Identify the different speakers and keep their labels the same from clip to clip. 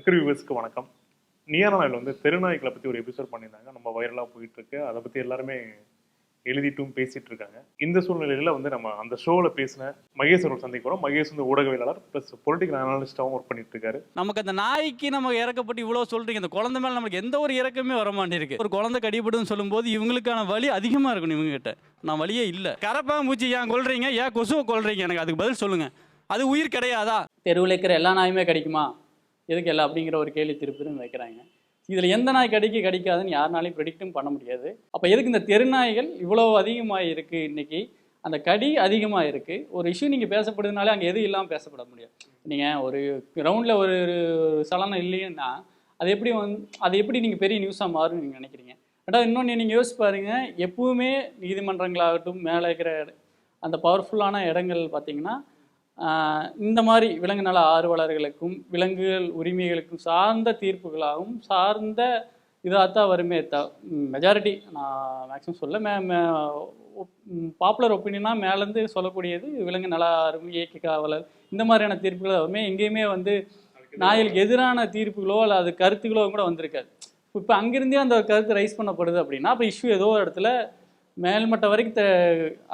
Speaker 1: Agri வியூவர்ஸ்க்கு வணக்கம். Near நாள் வந்து தெருநாய்களை பற்றி ஒரு எபிசோட் பண்ணியிருந்தாங்க. நம்ம வைரலாக போயிட்டு இருக்கு அதை பற்றி எல்லாருமே எழுதிட்டும் பேசிட்டு இருக்காங்க இந்த சூழ்நிலையில வந்து நம்ம அந்த ஷோவில் பேசின மகேஷ் ஒரு சந்திக்கிறோம் மகேஷ் வந்து ஊடகவியலாளர் ப்ளஸ் பொலிட்டிக்கல் அனாலிஸ்டாகவும் ஒர்க் பண்ணிட்டு இருக்காரு
Speaker 2: நமக்கு அந்த நாய்க்கு நம்ம இறக்கப்பட்டு இவ்வளோ சொல்றீங்க. இந்த குழந்தை மேலே நமக்கு எந்த ஒரு இறக்கமே வர மாட்டேங்குது ஒரு குழந்தை கடிபடுன்னு சொல்லும்போது இவங்களுக்கான வலி அதிகமாக இருக்கணும் இவங்க கிட்ட நான் வழியே இல்லை. கரப்பாம்பூச்சி ஏன் கொல்றீங்க? ஏன் கொசுவை கொல்றீங்க? எனக்கு அதுக்கு பதில் சொல்லுங்க. அது உயிர் கிடையாதா? தெருவில் இருக்கிற எல்லா நாயுமே கிடைக்குமா? எதுக்கு எல்லாம் அப்படிங்கிற ஒரு கேள்வி திருப்பின்னு வைக்கிறாங்க. இதில் எந்த நாய் கடிக்கு கடிக்காதுன்னு யாருனாலையும் ப்ரெடிக்டும் பண்ண முடியாது. அப்போ எதுக்கு இந்த தெருநாய்கள் இவ்வளோ அதிகமாக இருக்குது இன்றைக்கி அந்த கடி அதிகமாக இருக்குது ஒரு இஷ்யூ நீங்கள் பேசப்படுதுனாலே அங்கே எது இல்லாமல் பேசப்பட முடியாது. நீங்கள் ஒரு கிரவுண்டில் ஒரு ஒரு சலனம் இல்லைன்னா அது எப்படி வந் அது எப்படி நீங்கள் பெரிய நியூஸாக மாறும்னு நீங்கள் நினைக்கிறீங்க? ரெண்டாவது இன்னொன்று நீங்கள் யோசிச்சு பாருங்கள் எப்பவுமே நீதிமன்றங்களாகட்டும் மேலே இருக்கிற அந்த பவர்ஃபுல்லான இடங்கள் பார்த்தீங்கன்னா இந்த மாதிரி விலங்கு நல ஆர்வலர்களுக்கும் விலங்குகள் உரிமைகளுக்கும் சார்ந்த தீர்ப்புகளாகவும் சார்ந்த இதாக தான் வருமே த மெஜாரிட்டி நான் மேக்ஸிமம் சொல்ல மே பாப்புலர் ஒப்பீனியனாக மேலேருந்து சொல்லக்கூடியது விலங்கு நல அருமை இயக்க காவலர் இந்த மாதிரியான தீர்ப்புகள் வருமே எங்கேயுமே வந்து நாய்களுக்கு எதிரான தீர்ப்புகளோ அல்ல அது கருத்துகளோ கூட வந்திருக்காது. இப்போ அங்கிருந்தே அந்த கருத்து ரைஸ் பண்ணப்படுது அப்படின்னா அப்போ இஷ்யூ ஏதோ ஒரு இடத்துல மேல்மட்ட வரைக்கும் தெ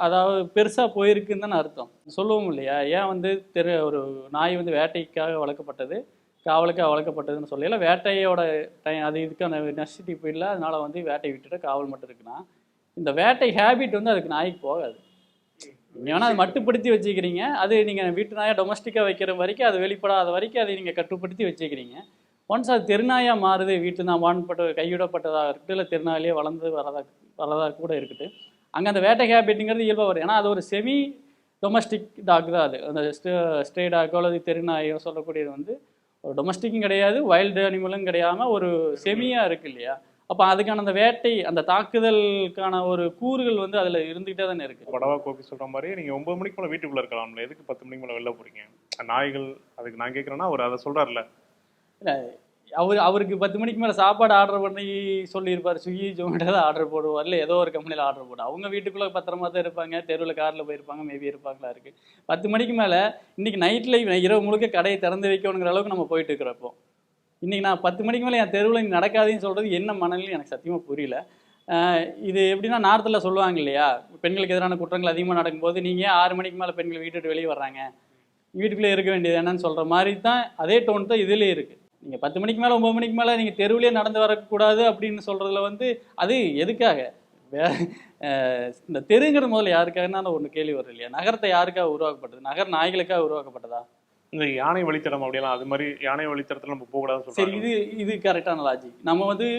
Speaker 2: அதாவது பெருசாக போயிருக்குன்னு தான் அர்த்தம். சொல்லுவோம் இல்லையா? ஏன் வந்து தெரு ஒரு நாய் வந்து வேட்டைக்காக வளர்க்கப்பட்டது காவலுக்காக வளர்க்கப்பட்டதுன்னு சொல்லல. வேட்டையோட டைம் அது இதுக்கான நெசிட்டி போயிடல அதனால் வந்து வேட்டை விட்டுட்டு காவல் மட்டும் இருக்குன்னா இந்த வேட்டை ஹேபிட் வந்து அதுக்கு நாய்க்கு போகாது. நீங்கள் வேணால் அதை மட்டுப்படுத்தி வச்சுக்கிறீங்க. அது நீங்கள் வீட்டு நாயை டொமஸ்டிக்காக வைக்கிற வரைக்கும் அது வெளிப்படாத வரைக்கும் அதை நீங்கள் கட்டுப்படுத்தி வச்சுக்கிறீங்க. ஒன்ஸ் அது தெருநாயாக மாறுது வீட்டு நான் வான்பட்ட கையிடப்பட்டதாக இருக்கட்டும் இல்லை தெருநாயிலே வளர்ந்து வரதாக வரதா கூட இருக்கட்டும் அங்கே அந்த வேட்டை ஹேபிட்டுங்கிறது இயல்பாக வரும் ஏன்னா அது ஒரு செமி டொமஸ்டிக் டாக் தான் அது. அந்த ஸ்டே டாக்கோ அல்லது தெருநாயோ சொல்லக்கூடியது வந்து ஒரு டொமஸ்டிக்கும் கிடையாது வைல்டு அனிமலும் கிடையாமல் ஒரு செமியாக இருக்கு இல்லையா? அப்போ அதுக்கான அந்த வேட்டை அந்த தாக்குதலுக்கான ஒரு கூறுகள் வந்து அதில் இருந்துக்கிட்டே தானே இருக்குது
Speaker 1: படவா கோபி சொல்ற மாதிரி நீங்க ஒன்பது மணிக்கு மேலே வீட்டுக்குள்ள இருக்கலாம்ல எதுக்கு பத்து மணிக்கு மேலே வெளில போறீங்க? நாய்கள் அதுக்கு நான் கேட்குறேன்னா அவர் அதை சொல்றாருல
Speaker 2: அவர் அவருக்கு பத்து மணிக்கு மேலே சாப்பாடு ஆர்டர் பண்ணி சொல்லியிருப்பார். ஸ்விக்கி ஜொமேட்டோ தான் ஆர்டர் போடுவார். இல்லை ஏதோ ஒரு கம்பெனியில் ஆர்டர் போடு. அவங்க வீட்டுக்குள்ளே பத்திரமா தான் இருப்பாங்க. தெருவில் காரில் போயிருப்பாங்க. மேபி இருப்பாங்களா இருக்குது பத்து மணிக்கு மேலே இன்றைக்கி நைட்டில் இரவு முழுக்க கடையை திறந்து வைக்கணுங்கிற அளவுக்கு நம்ம போயிட்டு இருக்கிறப்போ இன்றைக்கி இன்னைக்கு நான் பத்து மணிக்கு மேலே என் தெருவில் இங்கே நடக்காதுன்னு சொல்கிறது என்ன மனநிலையும் எனக்கு சத்தியமாக புரியல. இது எப்படின்னா நார்த்தில் சொல்லுவாங்க இல்லையா? பெண்களுக்கு எதிரான குற்றங்கள் அதிகமாக நடக்கும்போது நீங்கள் ஆறு மணிக்கு மேலே பெண்கள் வீட்டு விட்டு வெளியே வர்றாங்க? வீட்டுக்குள்ளே இருக்க வேண்டியது என்னன்னு சொல்கிற மாதிரி தான் அதே டோன் தான் இதுலேயே இருக்குது நீங்கள் பத்து மணிக்கு மேலே ஒம்பது மணிக்கு மேலே நீங்கள் தெருவிலே நடந்து வரக்கூடாது அப்படின்னு சொல்கிறதுல வந்து அது எதுக்காக? வே இந்த தெருங்கிறது முதல்ல யாருக்காகனா ஒன்று கேள்வி வரும் இல்லையா? நகரத்தை யாருக்காக உருவாக்கப்பட்டது? நகர் நாய்களுக்காக உருவாக்கப்பட்டதா?
Speaker 1: இந்த யானை வழித்தடம் அப்படியெல்லாம் அது மாதிரி யானை வழித்தடத்துல நம்ம போகக்கூடாதுன்னு
Speaker 2: சரி இது இது கரெக்டான லாஜிக் நம்ம வந்து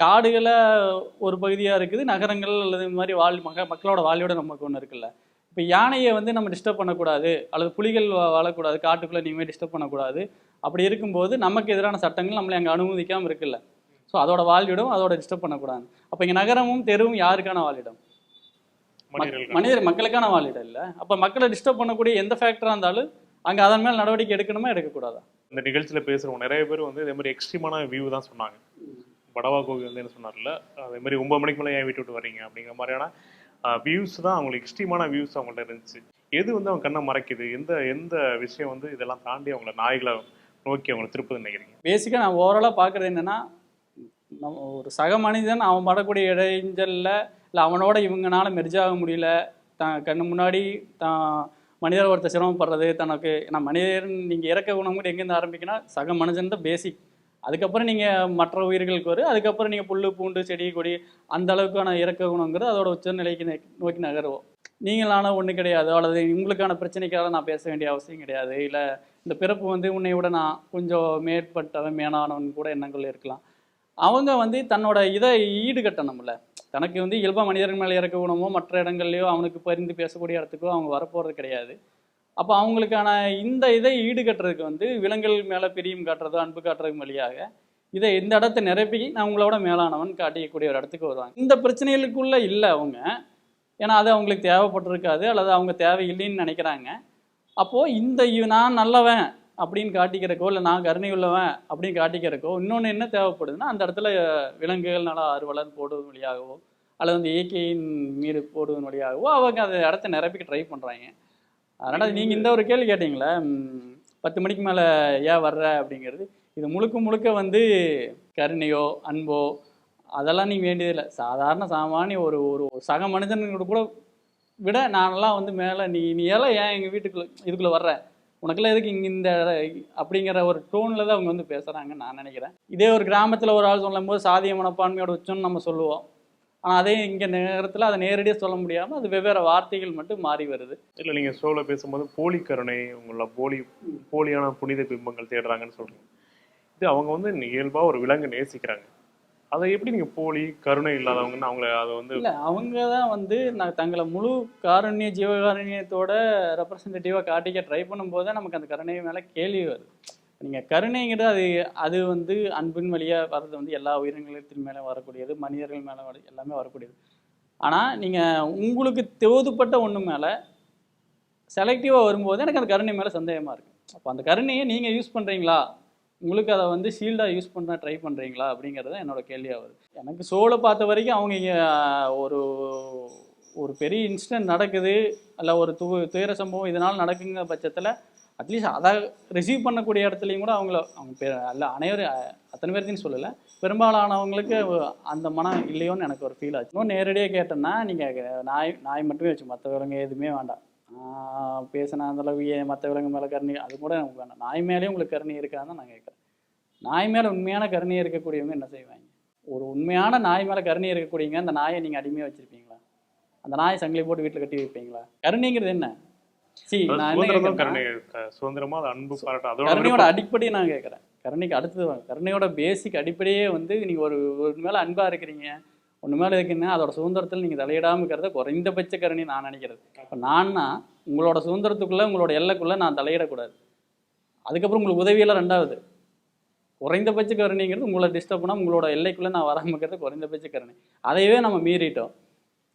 Speaker 2: காடுகளை ஒரு பகுதியாக இருக்குது நகரங்கள் அல்லது இந்த மாதிரி வாழ் மக மக்களோட வாழ்வியோட நமக்கு ஒன்று இருக்குல்ல. இப்போ யானையை வந்து நம்ம டிஸ்டர்ப் பண்ணக்கூடாது அல்லது புலிகள் வாழக்கூடாது காட்டுக்குள்ளே நீங்க டிஸ்டர்ப் பண்ணக்கூடாது. அப்படி இருக்கும்போது நமக்கு எதிரான சட்டங்கள் நம்மளை அங்கே அனுமதிக்காமல் இருக்குல்ல. ஸோ அதோட வாழ்விடம் அதோட டிஸ்டர்ப் பண்ணக்கூடாது. அப்போ இங்கே நகரமும் தெருவும் யாருக்கான வாழிடம்
Speaker 1: மனிதர்கள்
Speaker 2: மனிதர் மக்களுக்கான வாழிடம் இல்லை. அப்போ மக்களை டிஸ்டர்ப் பண்ணக்கூடிய எந்த ஃபேக்டராக இருந்தாலும் அங்கே அதன் மேல் நடவடிக்கை எடுக்கணுமா எடுக்கக்கூடாதா?
Speaker 1: இந்த நிகழ்ச்சியில பேசுறவங்க நிறைய பேர் வந்து இதே மாதிரி எக்ஸ்ட்ரீமான வியூ தான் சொன்னாங்க. படவா கோபி வந்து என்ன சொன்னார்ல அதே மாதிரி ஒன்பது மணிக்கு மேலே ஏன் வீட்டு விட்டு வர்றீங்க அப்படிங்கிற மாதிரியான வியூஸ் தான் அவங்களுக்கு எக்ஸ்ட்ரீமான வியூஸ் அவங்கள்ட்ட இருந்துச்சு. எது வந்து அவங்க கண்ணை மறைக்குது? எந்த எந்த விஷயம் வந்து இதெல்லாம் தாண்டி அவங்கள நாய்களை நோக்கி அவங்களை திருப்புதுன்னு நினைக்கிறீங்க?
Speaker 2: பேசிக்காக நான் ஓவராலாக பார்க்குறது என்னென்னா நம்ம ஒரு சக மனிதன் அவன் படக்கூடிய இடைஞ்சலில் இல்லை அவனோட இவங்கனால மெர்ஜாக முடியல தான் கண்ணு முன்னாடி தான் மனிதர் ஒருத்தர் சிரமப்படுறது தனக்கு நான் மனிதன் நீங்கள் இறக்க குணம் கூட எங்கேருந்து ஆரம்பிக்கனா சக மனுஷன் தான் பேசிக் அதுக்கப்புறம் நீங்கள் மற்ற உயிர்களுக்கு வரும் அதுக்கப்புறம் நீங்கள் புல் பூண்டு செடி கொடி அந்த அளவுக்கான இறக்க குணங்கிறது அதோட உச்ச நிலைக்கு நோக்கி நகருவோம். நீங்களான ஒன்று கிடையாது. அல்லது உங்களுக்கான பிரச்சனைக்காக நான் பேச வேண்டிய அவசியம் கிடையாது. இல்லை இந்த பிறப்பு வந்து உன்னை விட நான் கொஞ்சம் மேற்பட்டவன் மேலானவன் கூட எண்ணங்கள் இருக்கலாம். அவங்க வந்து தன்னோட இதை ஈடுகட்டணும்ல தனக்கு வந்து இயல்பாக மனிதர்கள் மேலே இறக்க குணமோ மற்ற இடங்கள்லையோ அவனுக்கு பரிந்து பேசக்கூடிய இடத்துக்கோ அவங்க வரப்போகிறது கிடையாது. அப்போ அவங்களுக்கான இந்த இதை ஈடுகட்டுறதுக்கு வந்து விலங்குகள் மேலே பிரியும் காட்டுறதோ அன்பு காட்டுறதுக்கு வழியாக இதை இந்த இடத்த நிரப்பி நான் உங்களோட மேலானவன் காட்டிக்கக்கூடிய ஒரு இடத்துக்கு வருவாங்க. இந்த பிரச்சனைகளுக்குள்ளே இல்லை அவங்க. ஏன்னா அது அவங்களுக்கு தேவைப்பட்டிருக்காது அல்லது அவங்க தேவையில்லைன்னு நினைக்கிறாங்க. அப்போது இந்த நான் நல்லவன் அப்படின்னு காட்டிக்கிறக்கோ இல்லை நான் கருணை உள்ளவன் அப்படின்னு காட்டிக்கிறக்கோ இன்னொன்று என்ன தேவைப்படுதுன்னா அந்த இடத்துல விலங்குகள் நல்லா அறுவலர் போடுவதன் வழியாகவோ அல்லது அந்த இயற்கையின் மீது போடுவதன் வழியாகவோ அவங்க அந்த இடத்த நிரப்பிக்க ட்ரை பண்ணுறாங்க அதனால் நீங்கள் இந்த ஒரு கேள்வி கேட்டிங்களே பத்து மணிக்கு மேலே ஏன் வர்ற அப்படிங்கிறது இது முழுக்க முழுக்க வந்து கருணையோ அன்போ அதெல்லாம் நீ வேண்டியதில்லை. சாதாரண சாமானிய ஒரு ஒரு சக மனிதனோட கூட விட நானெல்லாம் வந்து மேலே நீ நீ எல்லாம் ஏன் எங்கள் வீட்டுக்குள்ளே இதுக்குள்ளே வர்ற? உனக்கெல்லாம் எதுக்கு இங்கே இந்த அப்படிங்கிற ஒரு டோனில் தான் அவங்க வந்து பேசுகிறாங்கன்னு நான் நினைக்கிறேன். இதே ஒரு கிராமத்தில் ஒரு ஆள் சொல்லும் போது சாதிய மனப்பான்மையோட உச்சம்னு நம்ம சொல்லுவோம். ஆனால் அதே இங்கே நேரத்தில் அதை நேரடியாக சொல்ல முடியாமல் அது வெவ்வேறு வார்த்தைகள் மட்டும் மாறி வருது.
Speaker 1: இல்ல நீங்க ஷோல பேசும்போது போலி கருணை உங்கள போலி போலியான புனித பிம்பங்கள் தேடுறாங்கன்னு சொல்றீங்க. இது அவங்க வந்து இயல்பா ஒரு விலங்கு நேசிக்கிறாங்க. அதை எப்படி நீங்க போலி கருணை இல்லாதவங்கன்னு அவங்கள அதை வந்து
Speaker 2: இல்லை அவங்க தான் வந்து நான் தங்களை முழு காருண்ய ஜீவகாருண்யத்தோட ரெப்ரசன்டேட்டிவாக காட்டிக்க ட்ரை பண்ணும்போது நமக்கு அந்த கருணை மேலே கேள்வி வருது. நீங்கள் கருணைங்கிறது அது அது வந்து அன்பின் வழியாக வர்றது வந்து எல்லா உயிரினங்களின் மேலே வரக்கூடியது மனிதர்கள் மேலே வர எல்லாமே வரக்கூடியது. ஆனால் நீங்கள் உங்களுக்கு தோதுப்பட்ட ஒன்று மேலே செலக்டிவாக வரும்போது எனக்கு அந்த கருணை மேலே சந்தேகமாக இருக்குது அப்போ அந்த கருணையை நீங்கள் யூஸ் பண்ணுறீங்களா உங்களுக்கு அதை வந்து ஷீல்டாக யூஸ் பண்ண ட்ரை பண்ணுறீங்களா அப்படிங்கிறது தான் என்னோட கேள்வியாக வருது. எனக்கு சோலை பார்த்த வரைக்கும் அவங்க ஒரு ஒரு பெரிய இன்சிடென்ட் நடக்குது இல்லை ஒரு து துயர சம்பவம் இதனால் நடக்குங்கிற பட்சத்தில் அட்லீஸ்ட் அதை ரிசீவ் பண்ணக்கூடிய இடத்துலையும் கூட அவங்கள அவங்க பேர் அல்ல அனைவரும் அத்தனை பேர்த்தையும் சொல்லலை. பெரும்பாலானவங்களுக்கு அந்த மனம் இல்லையோன்னு எனக்கு ஒரு ஃபீல் ஆச்சு. இன்னும் நேரடியாக கேட்டேன்னா நீங்கள் நாய் நாய் மட்டுமே வச்சு மற்ற விலங்கு எதுவுமே வேண்டாம். பேசின அந்த அளவு மற்ற விலங்கு மேலே கருணி அது கூட எனக்கு வேண்டாம். நாய் மேலேயும் உங்களுக்கு கருணி இருக்கான்னு தான் நான் கேட்குறேன். நாய் மேலே உண்மையான கருணி இருக்கக்கூடியவங்க என்ன செய்வாங்க? ஒரு உண்மையான நாய் மேலே கருணி இருக்கக்கூடியவங்க அந்த நாயை நீங்கள் அடிமையாக வச்சுருப்பீங்களா? அந்த நாயை சங்கிலி போட்டு வீட்டில் கட்டி வைப்பீங்களா? கருணிங்கிறது என்ன?
Speaker 1: சுதந்திரம் அது அன்பு பாராட்டம் அதோட
Speaker 2: கருணையோட அடிப்படை நான் கேட்குறேன். கருணைக்கு அடுத்தது. கருணையோட பேசிக் அடிப்படையே வந்து நீங்கள் ஒரு ஒரு மேலே அன்பாக இருக்கிறீங்க ஒன்று மேலே இருக்குன்னா அதோட சுதந்திரத்தில் நீங்கள் தலையிடாமல் இருக்கிறத குறைந்தபட்ச கருணை நான் நினைக்கிறது. இப்போ நான்னா உங்களோட சுதந்திரத்துக்குள்ளே உங்களோட எல்லைக்குள்ளே நான் தலையிடக்கூடாது. அதுக்கப்புறம் உங்களுக்கு உதவியெல்லாம் ரெண்டாவது. குறைந்தபட்ச கருணைங்கிறது உங்களை டிஸ்டர்ப் பண்ணால் உங்களோட எல்லைக்குள்ளே நான் வராமல் இருக்கிறது குறைந்தபட்ச கருணை. அதையவே நம்ம மீறிட்டோம்.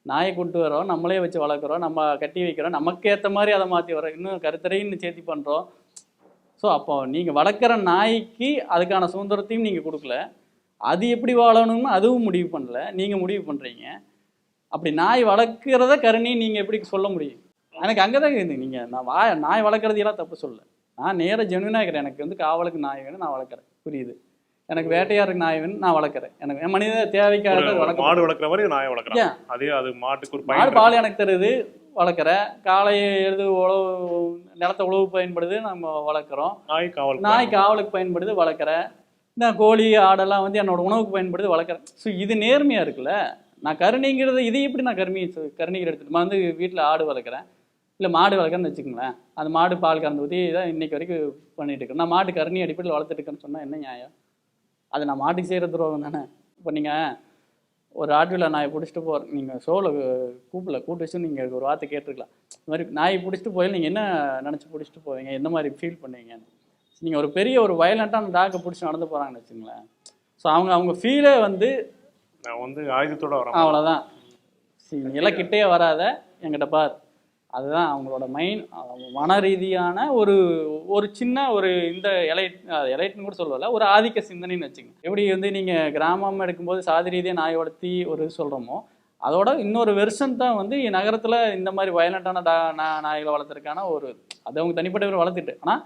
Speaker 2: நாயை கொண்டு வரோம் நம்மளே வச்சு வளர்க்குறோம் நம்ம கட்டி வைக்கிறோம் நமக்கு ஏற்ற மாதிரி அதை மாற்றி வரோம் இன்னும் கருத்தரைன்னு சேர்த்தி பண்ணுறோம் ஸோ அப்போ நீங்கள் வளர்க்குற நாய்க்கு அதுக்கான சுதந்திரத்தையும் நீங்கள் கொடுக்கல. அது எப்படி வாழணும்னு அதுவும் முடிவு பண்ணல. நீங்கள் முடிவு பண்ணுறீங்க அப்படி நாய் வளர்க்குறத கருணி நீங்கள் எப்படி சொல்ல முடியும்? எனக்கு அங்கே தான் இருக்குது நீங்கள் நான் வா நாய் வளர்க்குறதையெல்லாம் தப்பு சொல்லலை. நான் நேராக ஜெனுவனாக இருக்கிறேன். எனக்கு வந்து காவலுக்கு நாய் வேணும் நான் வளர்க்குறேன். புரியுது? எனக்கு வேட்டையாருக்கு நாய் வேணும் நான் வளர்க்குறேன். எனக்கு என் மனித தேவைக்காக வளர்க்க
Speaker 1: மாடு வளர்க்குற மாதிரி நாயை வளர்க்குறாங்க
Speaker 2: ஏன்?
Speaker 1: அதே அது மாட்டுக்கு ஒரு
Speaker 2: மாடு பால் எனக்கு தருது வளர்க்குறேன். காலை எழுது உழவு நிலத்தை உழவு பயன்படுது நம்ம வளர்க்குறோம்.
Speaker 1: நாய் காவல்
Speaker 2: நாய் காவலுக்கு பயன்படுது வளர்க்குறேன். இந்த கோழி ஆடெல்லாம் வந்து என்னோட உணவுக்கு பயன்படுது வளர்க்குறேன். ஸோ இது நேர்மையாக இருக்குல்ல? நான் கருணைங்கிறது இதை எப்படி நான் கருமி கருணைகள் எடுத்துட்டு நான் வந்து வீட்டில் ஆடு வளர்க்குறேன். இல்லை மாடு வளர்க்குறேன்னு வச்சுக்கோங்களேன். அந்த மாடு பால் கறந்து ஊற்றி தான் இன்னைக்கு வரைக்கும் பண்ணிட்டு இருக்கேன். நான் மாட்டு கருணை அடிப்படையில் வளர்த்துட்டு இருக்கேன்னு சொன்னால் என்ன நியாயம்? அது நான் மாட்டுக்கு செய்கிற துரோகம் தானே? இப்போ நீங்கள் ஒரு ஆட்டுல நாயை பிடிச்சிட்டு போகிற நீங்கள் ஷோவில் கூப்பிடல கூப்பிட்டு வச்சு நீங்கள் ஒரு வார்த்தை கேட்டிருக்கலாம். இந்த மாதிரி நாயை பிடிச்சிட்டு போய் நீங்கள் என்ன நினச்சி பிடிச்சிட்டு போவீங்க? எந்த மாதிரி ஃபீல் பண்ணுவீங்கன்னு நீங்கள் ஒரு பெரிய ஒரு வயலண்ட்டான டாக்கை பிடிச்சி நடந்து போகிறாங்கன்னு வச்சுங்களேன் ஸோ அவங்க அவங்க ஃபீலே வந்து
Speaker 1: நான் வந்து ஆயுதத்தோட வரேன்.
Speaker 2: அவ்வளோதான் சரி நீ எல்லாம் கிட்டே வராத. என்கிட்ட பார். அதுதான் அவங்களோட மைண்ட் மன ரீதியான ஒரு ஒரு சின்ன ஒரு இந்த எலைட் எலைட்னு கூட சொல்லல ஒரு ஆதிக்க சிந்தனைன்னு வச்சுங்க எப்படி வந்து நீங்கள் கிராமம் எடுக்கும்போது சாதி ரீதியாக நாய் வளர்த்தி ஒரு சொல்கிறோமோ அதோட இன்னொரு வெர்ஷன் தான் வந்து நகரத்தில் இந்த மாதிரி வயலண்ட்டான டா நா- நாய்களை வளர்த்துறதுக்கான ஒரு அது அவங்க தனிப்பட்ட பேர் வளர்த்துட்டு. ஆனால்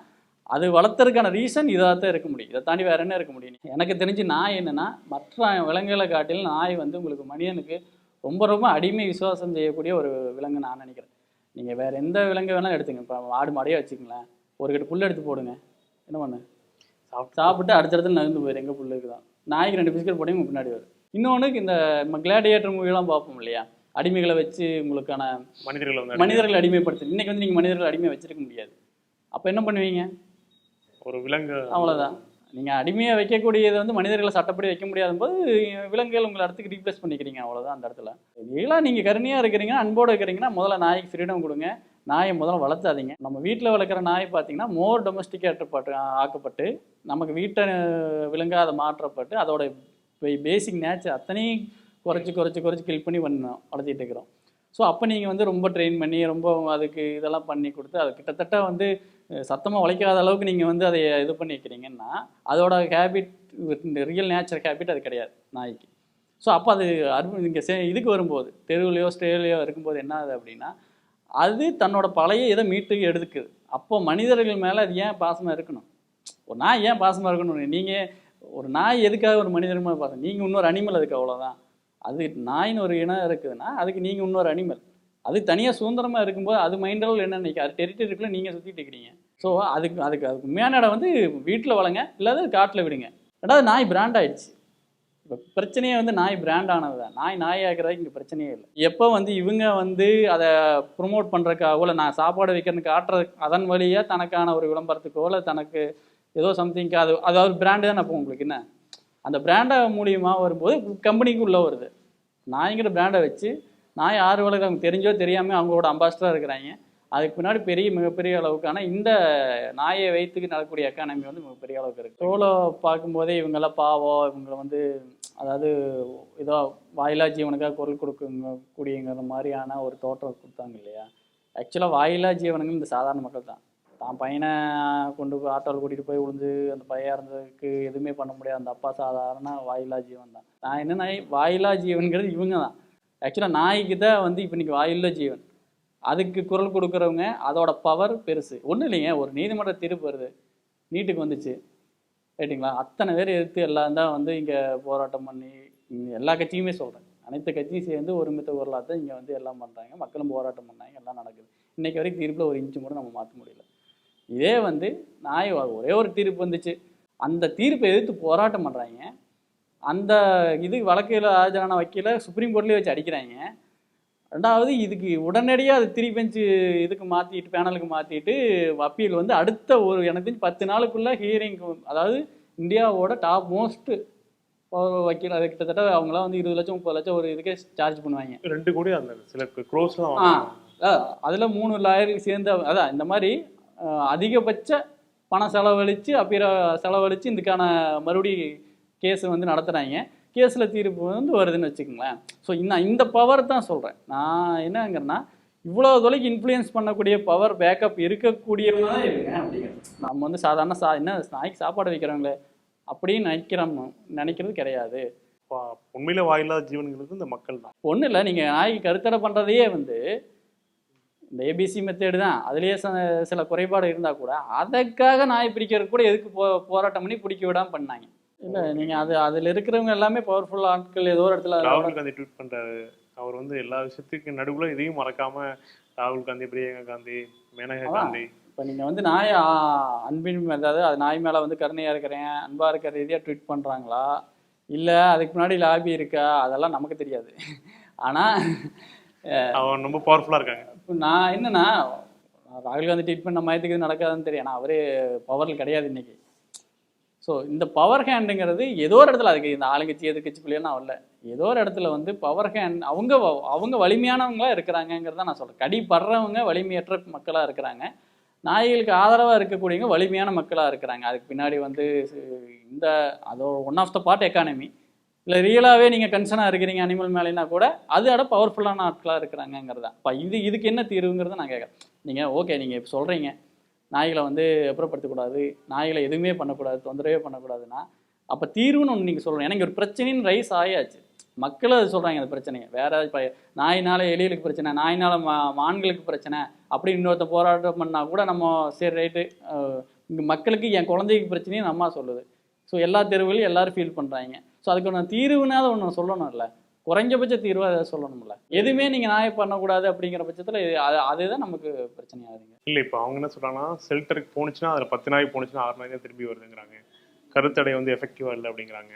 Speaker 2: அது வளர்த்துறதுக்கான ரீசன் இதாக தான் இருக்க முடியும். இதை தாண்டி வேற என்ன இருக்க முடியும்? எனக்கு தெரிஞ்சு நாய் என்னென்னா மற்ற விலங்குகளை காட்டிலும் நாய் வந்து உங்களுக்கு மனிதனுக்கு ரொம்ப ரொம்ப அடிமை விசுவாசம் செய்யக்கூடிய ஒரு விலங்கு நான் நினைக்கிறேன். நீங்கள் வேற எந்த விலங்கு வேணாலும் எடுத்துங்க. இப்போ ஆடு மாடையே வச்சுக்கங்களேன். ஒரு கட்டு புல் எடுத்து போடுங்க. என்ன பண்ணு?
Speaker 1: சாப்பிட்டு
Speaker 2: சாப்பிட்டு அடுத்தடுத்து நகர்ந்து போயிரு. எங்கே புல் இருக்குதான். நாய்க்கு ரெண்டு பிஸ்கட் உங்க பின்னாடி வரும். இன்னொன்று இந்த கிளாடியேட்டர் மூவிலாம் பார்ப்போம் இல்லையா? அடிமைகளை வச்சு உங்களுக்கான
Speaker 1: மனிதர்கள் வந்து
Speaker 2: மனிதர்கள் அடிமைப்படுத்து இன்னைக்கு வந்து நீங்கள் மனிதர்கள் அடிமை வச்சிருக்க முடியாது. அப்போ என்ன பண்ணுவீங்க?
Speaker 1: ஒரு விலங்கு
Speaker 2: அவ்வளோதான் நீங்கள் அடிமையாக வைக்கக்கூடியது வந்து மனிதர்களை சட்டப்படி வைக்க முடியாத போது விலங்குகள் உங்களை இடத்துக்கு ரீப்ளேஸ் பண்ணிக்கிறீங்க அவ்வளோதான் அந்த இடத்துல. இதெல்லாம் நீங்கள் கருணையாக இருக்கிறீங்க அன்போடு இருக்கிறீங்கன்னா முதல்ல நாய்க்கு ஃப்ரீடம் கொடுங்க. நாயை முதல்ல வளர்த்தாதீங்க. நம்ம வீட்டில் வளர்க்குற நாய் பார்த்தீங்கன்னா மோர் டொமஸ்டிகேட்டப்பட்டு ஆக்கப்பட்டு நமக்கு வீட்டை விலங்காக அதை மாற்றப்பட்டு அதோட பேசிக் நேச்சர் அத்தனையும் குறைச்சி குறைச்சி குறைச்சி கில் பண்ணி பண்ணோம் வளர்த்திட்டு இருக்கிறோம். ஸோ அப்போ நீங்கள் வந்து ரொம்ப ட்ரெயின் பண்ணி ரொம்ப அதுக்கு இதெல்லாம் பண்ணி கொடுத்து அது கிட்டத்தட்ட வந்து சத்தமாக உழைக்காத அளவுக்கு நீங்கள் வந்து அதை இது பண்ணிக்கிறீங்கன்னா அதோட ஹேபிட் ரியல் நேச்சர் ஹேபிட் அது கிடையாது நாய்க்கு. ஸோ அப்போ அது அற்பு இங்கே சே இதுக்கு வரும்போது தெருவுலையோ ஸ்டேலையோ இருக்கும்போது என்ன ஆகுது அப்படின்னா அது தன்னோட பழைய இதை மீட்டு எடுத்துக்குது அப்போ மனிதர்கள் மேலே அது ஏன் பாசமாக இருக்கணும்? ஒரு நாய் ஏன் பாசமாக இருக்கணும் நீங்கள் ஒரு நாய் எதுக்காக ஒரு மனிதனுமா பாசம்? நீங்கள் இன்னொரு அனிமல் அதுக்கு அவ்வளோதான் அது நாயின் ஒரு இனம் இருக்குதுன்னா அதுக்கு நீங்கள் இன்னொரு அனிமல் அது தனியாக சுதந்திரமாக இருக்கும்போது அது மைண்டல் என்ன நினைக்க அது டெரிட்டரிக்குள்ளே நீங்கள் சுற்றிட்டு இருக்கிறீங்க. ஸோ அதுக்கு அதுக்கு அதுக்கு உண்மையான இடம் வந்து வீட்டில் வளங்க இல்லாத காட்டில் விடுங்க. ரெண்டாவது நாய் பிராண்ட் ஆயிடுச்சு. இப்போ பிரச்சனையே வந்து நாய் பிராண்ட் ஆனது தான். நாய் நாய் ஆகிறதுக்கு இங்கே பிரச்சனையே இல்லை. எப்போ வந்து இவங்க வந்து அதை ப்ரொமோட் பண்ணுறதுக்காகவோ இல்லை நான் சாப்பாடு வைக்கிறதுக்கு ஆட்டுற அதன் வழியாக தனக்கான ஒரு விளம்பரத்துக்கோ இல்லை தனக்கு ஏதோ சம்திங்க்கு அது அதாவது பிராண்டு தான் அப்போ உங்களுக்கு என்ன? அந்த பிராண்டை மூலியமாக வரும்போது கம்பெனிக்கு உள்ளே வருது. நாய்ங்கிற பிராண்டை வச்சு நாய் ஆறு அவங்க தெரிஞ்சோ தெரியாமல் அவங்களோட அம்பாஸ்டராக இருக்கிறாங்க. அதுக்கு பின்னாடி பெரிய மிகப்பெரிய அளவுக்கான இந்த நாயை வைத்துக்கு நடக்கக்கூடிய எக்கானமி வந்து மிகப்பெரிய அளவுக்கு இருக்குது சோலோ பார்க்கும்போதே இவங்கெல்லாம் பாவம் இவங்களை வந்து அதாவது ஏதோ வாயிலா ஜீவனுக்காக குரல் கொடுக்குங்க கூடியங்கிற மாதிரியான ஒரு தோற்றம் கொடுத்தாங்க இல்லையா? ஆக்சுவலாக வாயிலா ஜீவனுங்க இந்த சாதாரண மக்கள் தான். தான் பையனை கொண்டு போய் ஆட்டோவில் கூட்டிகிட்டு போய் விழுந்து அந்த பையன் இறந்ததுக்கு எதுவுமே பண்ண முடியாது. அந்த அப்பா சாதாரண வாயிலா ஜீவன் தான். நான் என்ன வாயிலா ஜீவன்கிறது இவங்க தான். ஆக்சுவலாக நாய்க்கு தான் வந்து இப்போ இன்னைக்கு வாயில்லா ஜீவன். அதுக்கு குரல் கொடுக்குறவங்க அதோட பவர் பெருசு. ஒன்றும் இல்லைங்க. ஒரு நீதிமன்ற தீர்ப்பு வருது. நீட்டுக்கு வந்துச்சு. ரைட்டுங்களா? அத்தனை பேர் எதிர்த்து எல்லாம் தான் வந்து இங்கே போராட்டம் பண்ணி எல்லா கட்சியுமே சொல்கிறேன் அனைத்து கட்சியும் சேர்ந்து ஒருமித்த குரலாக தான் இங்கே வந்து எல்லாம் பண்ணுறாங்க மக்களும் போராட்டம் பண்ணாங்க. எல்லாம் நடக்குது. இன்றைக்கி வரைக்கும் தீர்ப்பில் ஒரு இன்ச்சு கூட நம்ம மாற்ற முடியல. இதே வந்து நாய் ஒரே ஒரு தீர்ப்பு வந்துச்சு. அந்த தீர்ப்பை எதிர்த்து போராட்டம் பண்ணுறாங்க அந்த இது வழக்கில் ஆஜரான வக்கீல சுப்ரீம் கோர்ட்லேயே வச்சு அடிக்கிறாங்க. ரெண்டாவது இதுக்கு உடனடியாக அது த்ரீ பெஞ்சு இதுக்கு மாற்றிட்டு பேனலுக்கு மாற்றிட்டு அப்பீல் வந்து அடுத்த ஒரு எனக்கு தெரிஞ்சு பத்து நாளுக்குள்ளே ஹியரிங் அதாவது இந்தியாவோட டாப் மோஸ்ட் வக்கீல் அது கிட்டத்தட்ட அவங்களாம் வந்து இருபது லட்சம் முப்பது லட்சம் ஒரு இதுக்கே சார்ஜ் பண்ணுவாங்க.
Speaker 1: ரெண்டு கோடி அந்த சில க்ரோஸ் தான்
Speaker 2: ஆ
Speaker 1: வாங்குவாங்க.
Speaker 2: அதில் மூணு லாயருக்கு சேர்ந்து அதான் இந்த மாதிரி அதிகபட்ச பணம் செலவழித்து அப்பிற செலவழித்து இதுக்கான மறுபடி கேஸ் வந்து நடத்துகிறாங்க கேஸில் தீர்ப்பு வந்து வருதுன்னு வச்சுக்கோங்களேன். ஸோ இந்த இந்த பவர் தான் சொல்கிறேன் நான் என்னங்கிறேன்னா இவ்வளோ தொலைக்கு இன்ஃப்ளூயன்ஸ் பண்ணக்கூடிய பவர் பேக்கப் இருக்கக்கூடியவங்க தான் இருங்க அப்படிங்கிறது. நம்ம வந்து சாதாரண சா என்ன நாய்க்கு சாப்பாடு வைக்கிறவங்களே அப்படின்னு நினைக்கிறோம் நினைக்கிறது கிடையாது.
Speaker 1: உண்மையில வாயில்லாத ஜீவன்கிறது இந்த மக்கள் தான்.
Speaker 2: ஒன்றும் இல்லை நீங்கள் நாய்க்கு கருத்தடை பண்ணுறதையே வந்து இந்த ஏபிசி மெத்தேடு தான். அதுலேயே ச- சில குறைபாடு இருந்தால் கூட அதற்காக நாய் பிடிக்கிறது கூட எதுக்கு போ போராட்டம் பண்ணி பிடிக்க விடாம பண்ணாங்க. இல்லை நீங்கள் அது அதில் இருக்கிறவங்க எல்லாமே பவர்ஃபுல் ஆட்கள் ஏதோ ஒரு இடத்துல
Speaker 1: ராகுல் காந்தி ட்வீட் பண்றாரு. அவர் வந்து எல்லா விஷயத்துக்கு நடுவுல இதையும் மறக்காம ராகுல் காந்தி பிரியங்கா காந்தி மேனகா. காந்தி.
Speaker 2: இப்போ நீங்கள் வந்து நாய் அன்பின் அதாவது அது நாய் மேலே வந்து கருணையாக இருக்கிறேன் அன்பாக இருக்கிற ரீதியாக ட்வீட் பண்ணுறாங்களா இல்லை அதுக்கு முன்னாடி லாபி இருக்கா? அதெல்லாம் நமக்கு தெரியாது. ஆனால்
Speaker 1: அவன் ரொம்ப பவர்ஃபுல்லா இருக்காங்க.
Speaker 2: நான் என்னன்னா ராகுல் காந்தி ட்வீட் பண்ண மயத்துக்கு நடக்காதுன்னு தெரியும். ஆனால் அவரே பவரில் கிடையாது இன்னைக்கு. ஸோ இந்த பவர் ஹேண்டுங்கிறது ஏதோ ஒரு இடத்துல அதுக்கு இந்த ஆளுங்கட்சி எதிர்கட்சி பிள்ளைலாம் வரல. ஏதோ ஒரு இடத்துல வந்து பவர் ஹேண்ட் அவங்க வ- அவங்க வலிமையானவங்களா இருக்கிறாங்கிறத நான் சொல்கிறேன் கடிப்படுறவங்க வலிமையற்ற மக்களாக இருக்கிறாங்க. நாய்களுக்கு ஆதரவாக இருக்கக்கூடியவங்க வலிமையான மக்களாக இருக்கிறாங்க. அதுக்கு பின்னாடி வந்து இந்த அதோ one of the part economy இல்லை ரியலாகவே நீங்கள் கன்சர்னாக இருக்கிறீங்க அனிமல் மேலேனா கூட அதோட பவர்ஃபுல்லான ஆட்களாக இருக்கிறாங்கிறதா இப்போ இது இதுக்கு என்ன தீர்வுங்கிறத நான் கேட்குறேன். நீங்கள் ஓகே நீங்கள் இப்போ சொல்கிறீங்க நாய்களை வந்து அப்புறப்படுத்தக்கூடாது நாய்களை எதுவுமே பண்ணக்கூடாது தொந்தரவே பண்ணக்கூடாதுன்னா அப்போ தீர்வுன்னு ஒன்று நீங்கள் சொல்லணும். எனக்கு ஒரு பிரச்சனைன்னு ரைஸ் ஆயாச்சு. மக்களை அது சொல்கிறாங்க அந்த பிரச்சனையை. வேற இப்போ நாயினால் எலிகளுக்கு பிரச்சனை நாயினால் மா மான்களுக்கு பிரச்சனை அப்படி இன்னொருத்த போராட்டம் பண்ணால் கூட நம்ம சரி ரைட்டு இங்கே மக்களுக்கு என் குழந்தைக்கு பிரச்சனையும் நம்ம சொல்லுது. ஸோ எல்லா தெருவுலையும் எல்லாரும் ஃபீல் பண்ணுறாங்க ஸோ அதுக்கு ஒன்று தீர்வுனாவது ஒன்று சொல்லணும்ல. குறைஞ்சபட்ச தீர்வு அதை சொல்லணும்ல. எதுவுமே நீங்கள் நாயை பண்ணக்கூடாது அப்படிங்கிற பட்சத்தில் அது அதுதான் நமக்கு பிரச்சனையாகுதுங்க.
Speaker 1: இல்ல இப்ப அவங்க என்ன சொல்றாங்கன்னா ஷெல்டருக்கு போனுச்சுன்னா அதுல பத்து நாய் போனுச்சுன்னா ஆறு நாய் தான் திரும்பி வருதுங்கிறாங்க. கருத்தடை வந்து எஃபெக்டிவா இல்லை அப்படிங்கிறாங்க.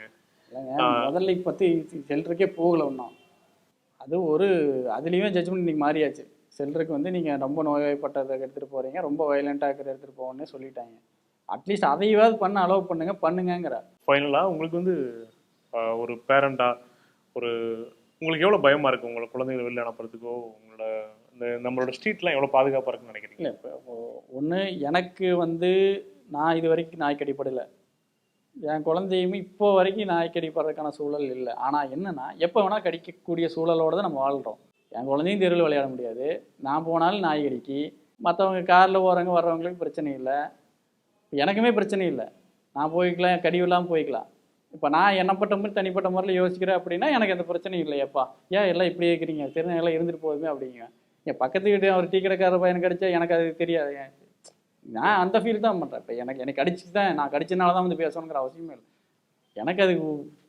Speaker 2: முதல்ல பற்றி செல்றக்கே போகல ஒன்றும் அது ஒரு அதுலேயுமே ஜட்ஜ்மெண்ட் இன்னைக்கு மாறியாச்சு. செல்றதுக்கு வந்து நீங்கள் ரொம்ப நோய்வாய்ப்பட்டதை எடுத்துகிட்டு போகிறீங்க ரொம்ப வயலண்ட்டாக இருக்கிற எடுத்துகிட்டு போகணும்னு சொல்லிட்டாங்க. அட்லீஸ்ட் அதையாவது பண்ண அலோவ் பண்ணுங்க பண்ணுங்கங்கிற
Speaker 1: ஃபைனலா உங்களுக்கு வந்து ஒரு பேரண்டா ஒரு உங்களுக்கு எவ்வளோ பயமா இருக்கு உங்களை குழந்தைகளை வெளியில் அனுப்புறதுக்கோ உங்களோட இந்த நம்மளோட ஸ்ட்ரீட்லாம் எவ்வளோ பாதுகாப்பாக இருக்குன்னு நினைக்கிறீங்க?
Speaker 2: இல்லை இப்போ ஒன்று எனக்கு வந்து நான் இது வரைக்கும் நாய்க்கடிப்படலை என் குழந்தையுமே இப்போ வரைக்கும் நாய்க்கடிப்படுறதுக்கான சூழல் இல்லை. ஆனால் என்னன்னா எப்போ வேணால் கடிக்கக்கூடிய சூழலோட தான் நம்ம வாழ்கிறோம் என் குழந்தையும் தெருவில் விளையாட முடியாது. நான் போனாலும் நாய் கடிக்கி. மற்றவங்க காரில் போகிறவங்க வர்றவங்களுக்கு பிரச்சனை இல்லை. எனக்குமே பிரச்சனை இல்லை. நான் போய்க்கலாம் கடி இல்லாமல் போய்க்கலாம். இப்போ நான் என்னப்பட்ட மாதிரி தனிப்பட்ட முறையில் யோசிக்கிறேன் அப்படின்னா எனக்கு எந்த பிரச்சனையும் இல்லையப்பா. ஏன் எல்லாம் இப்படி இருக்கிறீங்க? திருநெல்லாம் இருந்துட்டு போகுதுமே அப்படிங்க. என் பக்கத்து வீட்டு அவர் டீ கடைக்கார பையன் கிடைச்சா எனக்கு அது தெரியாது. நான் அந்த ஃபீல் தான் பண்ணுறேன் இப்போ எனக்கு எனக்கு கடிச்சு தான் நான் கடிச்சனால தான் வந்து பேசணுங்கிற அவசியமே இல்லை. எனக்கு அது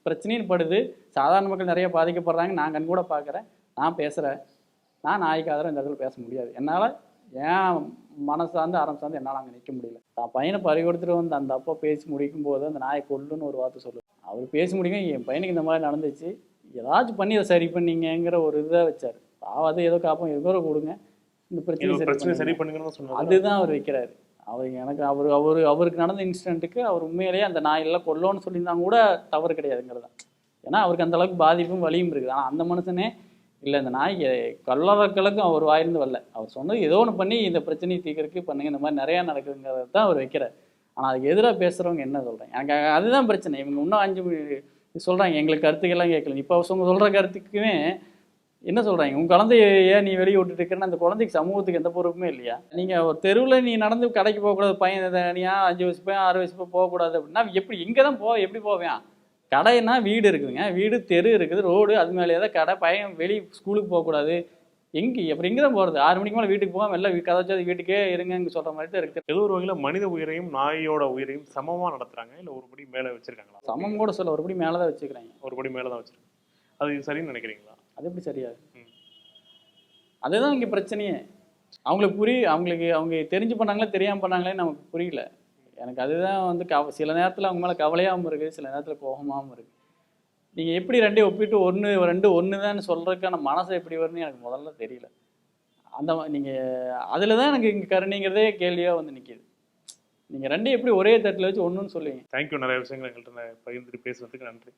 Speaker 2: பிரச்சனையும் படுது. சாதாரண மக்கள் நிறைய பாதிக்கப்படுறாங்க. நான் கண் கூட பார்க்குறேன் நான் பேசுகிறேன் நான் நாய்க்காதரம் இந்த இடத்துல பேச முடியாது. என்னால் ஏன் மனசு சார்ந்து அறம் சார்ந்து என்னால் அங்கே நிற்க முடியல. தான் பையனை பறி கொடுத்துட்டு வந்து அந்த அப்பா பேசி முடிக்கும் போது அந்த நாயை கொல்லுன்னு ஒரு வார்த்தை சொல்லுது அவர் பேசி முடிக்கும் என் பையனுக்கு இந்த மாதிரி நடந்துச்சு. ஏதாச்சும் பண்ணி அதை சரி பண்ணீங்கங்கிற ஒரு இதை வச்சார். பாவது ஏதோ காப்போம் எதோ கொடுங்க. இந்த
Speaker 1: இது
Speaker 2: பிரச்சனை சரி
Speaker 1: பிரச்சனை சரி
Speaker 2: பண்ணுங்க.
Speaker 1: பண்ணுங்கன்னு
Speaker 2: அதுதான் அவர் வைக்கிறாரு. அவர் எனக்கு அவர் அவர் அவருக்கு நடந்த இன்சிடென்ட்டுக்கு அவர் உண்மையிலேயே அந்த நாயெல்லாம் கொல்லோன்னு சொல்லியிருந்தாங்க கூட தவறு கிடையாதுங்கிறது ஏன்னா அவருக்கு அந்த அளவுக்கு பாதிப்பும் வலியும் இருக்குது. ஆனால் அந்த மனுஷனே இல்லை இந்த நாய் கல்லறக்களுக்கும் அவர் வாயிருந்து வரல. அவர் சொன்னது ஏதோ ஒன்று பண்ணி இந்த பிரச்சனையை தீர்க்கறதுக்கு பண்ணுங்க இந்த மாதிரி நிறையா நடக்குதுங்கிறத தான் அவர் வைக்கிறார். ஆனால் அதுக்கு எதிராக பேசுகிறவங்க என்ன சொல்கிறேன் எனக்கு அதுதான் பிரச்சனை. இவங்க இன்னும் அஞ்சு சொல்கிறாங்க எங்களுக்கு கருத்துக்கெல்லாம் கேட்கல. இப்போ அவங்க சொல்கிற கருத்துக்குமே என்ன சொல்கிறாங்க உன் குழந்தைய ஏன் நீ வெளியே விட்டுட்டு இருக்கிறன்னு அந்த குழந்தைக்கு சமூகத்துக்கு எந்த பொறுப்புமே இல்லையா? நீங்கள் ஒரு தெருவில் நீ நடந்து கடைக்கு போகக்கூடாது பையன் தனியாக அஞ்சு வயசு பையன் ஆறு வயசு போய் போகக்கூடாது அப்படின்னா எப்படி இங்கே தான் போ எப்படி போவேன்? கடைன்னா வீடு இருக்குதுங்க. வீடு தெரு இருக்குது. ரோடு அது மேலே தான் கடை பையன் வெளியே ஸ்கூலுக்கு போகக்கூடாது. எங்கே அப்புறம் எங்கே தான் போகிறது ஆறு மணிக்கு மேலே வீட்டுக்கு போகாம எல்லாம் கதாச்சாது வீட்டுக்கே இருங்கன்னு சொல்கிற மாதிரி தான் இருக்குது.
Speaker 1: ஏதோ ஒரு வகையில மனித உயிரையும் நாயோட உயிரையும் சமமா நடத்துறாங்க? இல்ல ஒரு படி மேல வச்சிருக்காங்களா?
Speaker 2: சமம் கூட சொல்ல ஒருபடி மேலே தான் வச்சுக்கிறாங்க
Speaker 1: ஒரு படி மேல தான் வச்சிருக்காங்க அது சரின்னு நினைக்கிறீங்களா?
Speaker 2: அது எப்படி சரியாது. அதுதான் இங்கே பிரச்சனையே. அவங்களுக்கு புரிய அவங்களுக்கு அவங்க தெரிஞ்சு பண்ணாங்களே தெரியாமல் பண்ணாங்களே நமக்கு புரியல. எனக்கு அதுதான் வந்து கவ சில நேரத்தில் அவங்க மேலே கவலையாகவும் இருக்குது சில நேரத்தில் கோபமாகவும் இருக்குது நீங்கள் எப்படி ரெண்டையும் ஒப்பிட்டு ஒன்று ரெண்டு ஒன்று தான் சொல்கிறதுக்கான மனசு எப்படி வரும்னு எனக்கு முதல்ல தெரியல. அந்த நீங்கள் அதில் தான் எனக்கு இங்கே கருணைங்கிறதே கேள்வியாக வந்து நிற்கிது நீங்கள் ரெண்டையும் எப்படி ஒரே தட்டில் வச்சு ஒன்றுன்னு சொல்லுவீங்க.
Speaker 1: தேங்க்யூ நிறைய விஷயங்கள் எங்கள்கிட்ட பகிர்ந்துட்டு பேசுறதுக்கு நன்றி.